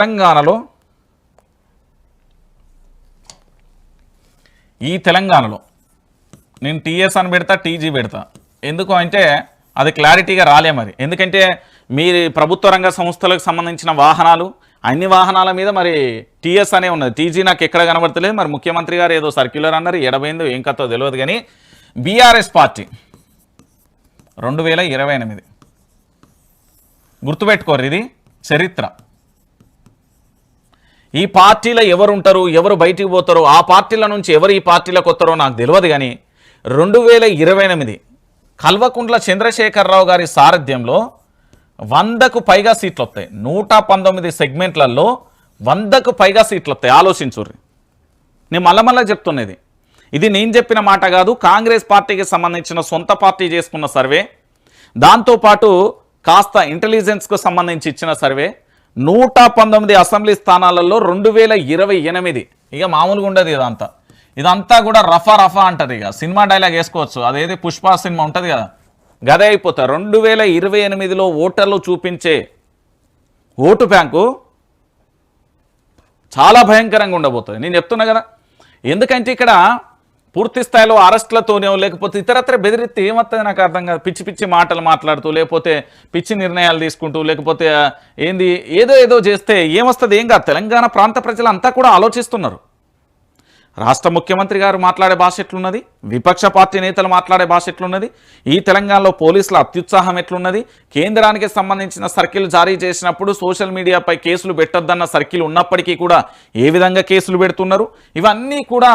తెలంగాణలో ఈ తెలంగాణలో నేను టీఎస్ అని పెడతా టీజీ పెడతా. ఎందుకు అంటే అది క్లారిటీగా రాలే మరి. ఎందుకంటే మీ ప్రభుత్వ రంగ సంస్థలకు సంబంధించిన వాహనాలు అన్ని వాహనాల మీద మరి టీఎస్ అనే ఉన్నది. టీజీ నాకు ఎక్కడ కనబడతలేదు. మరి ముఖ్యమంత్రి గారు ఏదో సర్క్యులర్ అన్నారు ఎడబైందో ఏం కథో తెలియదు కానీ బీఆర్ఎస్ పార్టీ రెండు వేల ఇరవై ఎనిమిది. గుర్తుపెట్టుకోరు ఇది చరిత్ర. ఈ పార్టీలో ఎవరు ఉంటారు ఎవరు బయటికి పోతారో ఆ పార్టీల నుంచి ఎవరు ఈ పార్టీలకు వస్తారో నాకు తెలియదు కానీ రెండు వేల ఇరవై ఎనిమిది కల్వకుంట్ల చంద్రశేఖరరావు గారి సారథ్యంలో వందకు పైగా సీట్లు వస్తాయి. నూట పంతొమ్మిది సెగ్మెంట్లలో వందకు పైగా సీట్లు వస్తాయి. ఆలోచించుర్రి. నేను మళ్ళా మళ్ళా చెప్తున్నది. ఇది నేను చెప్పిన మాట కాదు. కాంగ్రెస్ పార్టీకి సంబంధించిన సొంత పార్టీ చేసుకున్న సర్వే. దాంతోపాటు కాస్త ఇంటెలిజెన్స్కు సంబంధించి ఇచ్చిన సర్వే. నూట పంతొమ్మిది అసెంబ్లీ స్థానాలలో రెండు వేల ఇరవై ఎనిమిది. ఇక మామూలుగా ఉండదు ఇదంతా. ఇదంతా కూడా రఫా రఫా అంటది ఇక. సినిమా డైలాగ్ వేసుకోవచ్చు. అదేది పుష్ప సినిమా ఉంటుంది కదా. గదే అయిపోతా. రెండు వేల ఇరవై ఎనిమిదిలో ఓటర్లు చూపించే ఓటు బ్యాంకు చాలా భయంకరంగా ఉండబోతుంది. నేను చెప్తున్నా కదా. ఎందుకంటే ఇక్కడ పూర్తి స్థాయిలో అరెస్ట్లతోనే లేకపోతే ఇతరత్ర బెదిరిస్తే ఏమవుతుంది నాకు అర్థం కాదు. పిచ్చి పిచ్చి మాటలు మాట్లాడుతూ లేకపోతే పిచ్చి నిర్ణయాలు తీసుకుంటూ లేకపోతే ఏంది ఏదో ఏదో చేస్తే ఏమొస్తుంది ఏం కాదు. తెలంగాణ ప్రాంత ప్రజలంతా కూడా ఆలోచిస్తున్నారు. రాష్ట్ర ముఖ్యమంత్రి గారు మాట్లాడే భాష ఎట్లున్నది? విపక్ష పార్టీ నేతలు మాట్లాడే భాష ఎట్లున్నది? ఈ తెలంగాణలో పోలీసుల అత్యుత్సాహం ఎట్లున్నది? కేంద్రానికి సంబంధించిన సర్కిల్ జారీ చేసినప్పుడు సోషల్ మీడియాపై కేసులు పెట్టొద్దన్న సర్కిల్ ఉన్నప్పటికీ కూడా ఏ విధంగా కేసులు పెడుతున్నారు? ఇవన్నీ కూడా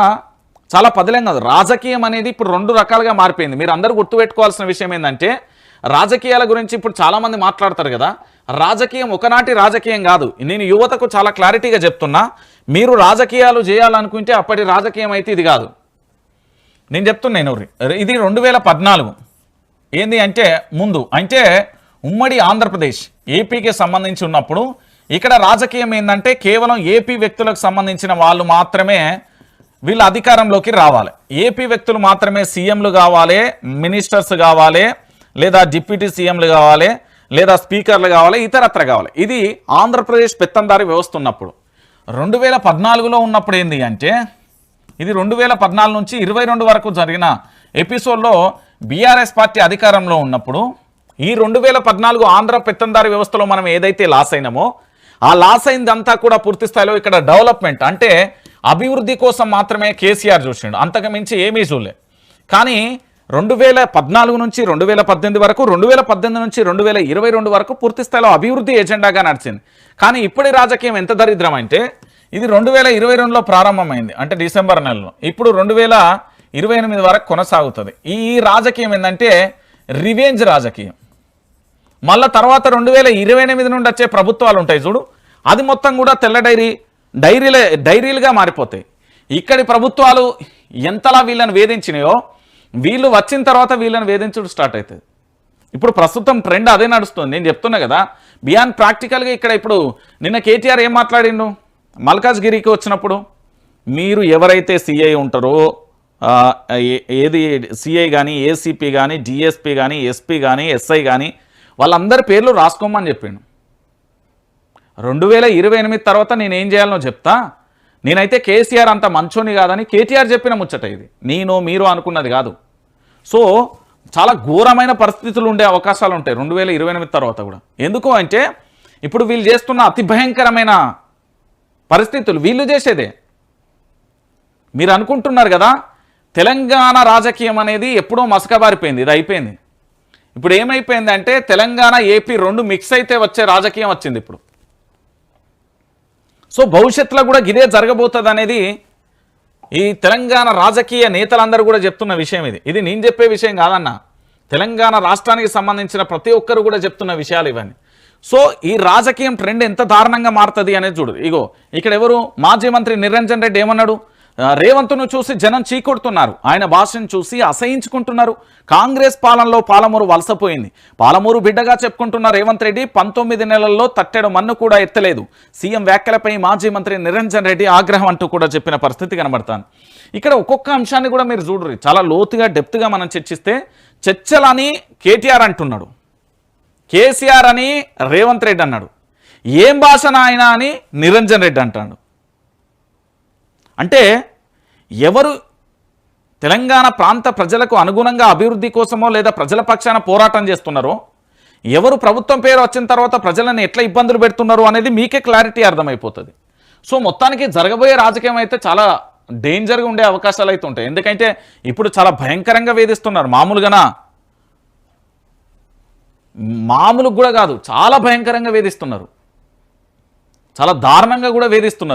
చాలా పదలేం కాదు రాజకీయం అనేది ఇప్పుడు రెండు రకాలుగా మారిపోయింది. మీరు అందరూ గుర్తుపెట్టుకోవాల్సిన విషయం ఏంటంటే రాజకీయాల గురించి ఇప్పుడు చాలామంది మాట్లాడతారు కదా. రాజకీయం ఒకనాటి రాజకీయం కాదు. నేను యువతకు చాలా క్లారిటీగా చెప్తున్నా. మీరు రాజకీయాలు చేయాలనుకుంటే అప్పటి రాజకీయం అయితే ఇది కాదు. నేను చెప్తున్నాను ఇది రెండు వేల పద్నాలుగు. ఏంది అంటే ముందు అంటే ఉమ్మడి ఆంధ్రప్రదేశ్ ఏపీకి సంబంధించి ఉన్నప్పుడు ఇక్కడ రాజకీయం ఏంటంటే కేవలం ఏపీ వ్యక్తులకు సంబంధించిన వాళ్ళు మాత్రమే వీళ్ళు అధికారంలోకి రావాలి. ఏపీ వ్యక్తులు మాత్రమే సీఎంలు కావాలి మినిస్టర్స్ కావాలి లేదా డిప్యూటీ సీఎంలు కావాలి లేదా స్పీకర్లు కావాలి ఇతరత్ర కావాలి. ఇది ఆంధ్రప్రదేశ్ పెత్తందారి వ్యవస్థ ఉన్నప్పుడు. రెండు వేల పద్నాలుగులో ఉన్నప్పుడు ఏంది అంటే ఇది రెండు వేల పద్నాలుగు నుంచి ఇరవై రెండు వరకు జరిగిన ఎపిసోడ్లో బీఆర్ఎస్ పార్టీ అధికారంలో ఉన్నప్పుడు ఈ రెండు వేల పద్నాలుగు ఆంధ్ర పెత్తందారి వ్యవస్థలో మనం ఏదైతే లాస్ అయినామో ఆ లాస్ అయిందంతా కూడా పూర్తి స్థాయిలో ఇక్కడ డెవలప్మెంట్ అంటే అభివృద్ధి కోసం మాత్రమే కేసీఆర్ చూసిండు. అంతకు మించి ఏమీ చూడలే. కానీ రెండు వేల పద్నాలుగు నుంచి రెండు వేల పద్దెనిమిది వరకు రెండు వేల పద్దెనిమిది నుంచి రెండు వేల ఇరవై రెండు వరకు పూర్తి స్థాయిలో అభివృద్ధి ఎజెండాగా నడిచింది. కానీ ఇప్పటి రాజకీయం ఎంత దరిద్రం అంటే ఇది రెండు వేల ఇరవై రెండులో ప్రారంభమైంది అంటే డిసెంబర్ నెలలో. ఇప్పుడు రెండు వేల ఇరవై ఎనిమిది వరకు కొనసాగుతుంది. ఈ రాజకీయం ఏంటంటే రివెంజ్ రాజకీయం. మళ్ళా తర్వాత రెండు వేల ఇరవై ఎనిమిది నుండి వచ్చే ప్రభుత్వాలు ఉంటాయి చూడు. అది మొత్తం కూడా తెల్ల డైరీ డైరీలే డైరీలుగా మారిపోతాయి. ఇక్కడి ప్రభుత్వాలు ఎంతలా వీళ్ళని వేధించినాయో వీళ్ళు వచ్చిన తర్వాత వీళ్ళని వేధించడం స్టార్ట్ అవుతుంది ఇప్పుడు ప్రస్తుతం ట్రెండ్ అదే నడుస్తుంది. నేను చెప్తున్నా కదా బియాండ్ ప్రాక్టికల్గా ఇక్కడ ఇప్పుడు నిన్న కేటీఆర్ ఏం మాట్లాడిండు? మల్కాజ్గిరికి వచ్చినప్పుడు మీరు ఎవరైతే సిఐ ఉంటారో ఏ- ఏది సిఐ కానీ ఏసీపీ కానీ డిఎస్పీ కానీ ఎస్పీ కానీ ఎస్ఐ కానీ వాళ్ళందరి పేర్లు రాసుకోమని చెప్పిండు. రెండు వేల ఇరవై ఎనిమిది తర్వాత నేను ఏం చేయాలనో చెప్తా. నేనైతే కేసీఆర్ అంత మంచోని కాదని కేటీఆర్ చెప్పిన ముచ్చట ఇది. నేను మీరు అనుకున్నది కాదు. సో చాలా ఘోరమైన పరిస్థితులు ఉండే అవకాశాలు ఉంటాయి రెండు వేల ఇరవై ఎనిమిది తర్వాత కూడా. ఎందుకు అంటే ఇప్పుడు వీళ్ళు చేస్తున్న అతి భయంకరమైన పరిస్థితులు వీళ్ళు చేసేదే. మీరు అనుకుంటున్నారు కదా తెలంగాణ రాజకీయం అనేది ఎప్పుడో మసకబారిపోయింది ఇది అయిపోయింది. ఇప్పుడు ఏమైపోయింది అంటే తెలంగాణ ఏపీ రెండు మిక్స్ అయితే వచ్చే రాజకీయం వచ్చింది ఇప్పుడు. సో భవిష్యత్తులో కూడా ఇదే జరగబోతుంది అనేది ఈ తెలంగాణ రాజకీయ నేతలందరూ కూడా చెప్తున్న విషయం ఇది. ఇది నేను చెప్పే విషయం కాదన్న. తెలంగాణ రాష్ట్రానికి సంబంధించిన ప్రతి ఒక్కరు కూడా చెప్తున్న విషయాలు ఇవన్నీ. సో ఈ రాజకీయం ట్రెండ్ ఎంత దారుణంగా మారుతుంది అనేది చూడు. ఇగో ఇక్కడ ఎవరు మాజీ మంత్రి నిరంజన్ రెడ్డి ఏమన్నాడు? రేవంత్ను చూసి జనం చీకొడుతున్నారు. ఆయన భాషను చూసి అసహించుకుంటున్నారు. కాంగ్రెస్ పాలనలో పాలమూరు వలసపోయింది. పాలమూరు బిడ్డగా చెప్పుకుంటున్న రేవంత్ రెడ్డి పంతొమ్మిది నెలల్లో తట్టెడు మన్ను కూడా ఎత్తలేదు. సీఎం వ్యాఖ్యలపై మాజీ మంత్రి నిరంజన్ రెడ్డి ఆగ్రహం అంటూ కూడా చెప్పిన పరిస్థితి కనబడతాను ఇక్కడ ఒక్కొక్క అంశాన్ని కూడా మీరు చూడరు. చాలా లోతుగా డెప్త్గా మనం చర్చిస్తే చర్చలని కేటీఆర్ అంటున్నాడు. కేసీఆర్ అని రేవంత్ రెడ్డి అన్నాడు. ఏం భాష నాయన అని నిరంజన్ రెడ్డి అంటాడు. అంటే ఎవరు తెలంగాణ ప్రాంత ప్రజలకు అనుగుణంగా అభివృద్ధి కోసమో లేదా ప్రజల పక్షాన పోరాటం చేస్తున్నారో ఎవరు ప్రభుత్వం పేరు వచ్చిన తర్వాత ప్రజలను ఎట్లా ఇబ్బందులు పెడుతున్నారు అనేది మీకే క్లారిటీ అర్థమైపోతుంది. సో మొత్తానికి జరగబోయే రాజకీయం అయితే చాలా డేంజర్గా ఉండే అవకాశాలు అయితే ఉంటాయి. ఎందుకంటే ఇప్పుడు చాలా భయంకరంగా వేధిస్తున్నారు. మామూలుగానా? మామూలుగా కూడా కాదు చాలా భయంకరంగా వేధిస్తున్నారు. చాలా దారుణంగా కూడా వేధిస్తున్నారు.